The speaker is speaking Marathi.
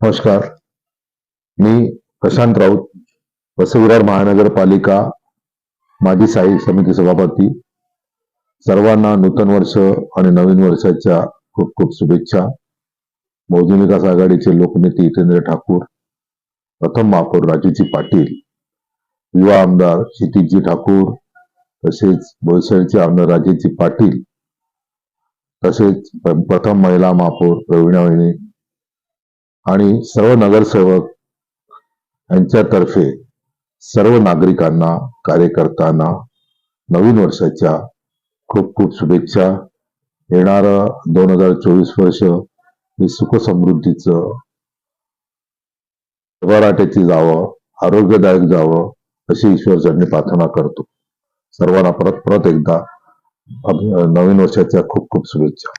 नमस्कार. मी प्रशांत राऊत वसविरार महानगरपालिका माजी साई समिती सभापती. सर्वांना नूतन वर्ष आणि नवीन वर्षाच्या खूप खूप शुभेच्छा. बहुजन विकास आघाडीचे लोकनेते जितेंद्र ठाकूर प्रथम महापौर राजूजी पाटील युवा आमदार क्षितिजी ठाकूर तसेच भविष्याचे आमदार राजेजी पाटील तसेच प्रथम महिला महापौर प्रवीणा वहिनी आणि सर्व नगरसेवक यांच्यातर्फे सर्व नागरिकांना कार्यकर्त्यांना नवीन वर्षाच्या खूप खूप शुभेच्छा. येणारं दोन हजार चोवीस वर्ष हे सुख समृद्धीचं भराट्याची जावं आरोग्यदायक जावं अशी ईश्वरचरणी प्रार्थना करतो. सर्वांना परत परत एकदा नवीन वर्षाच्या खूप खूप शुभेच्छा.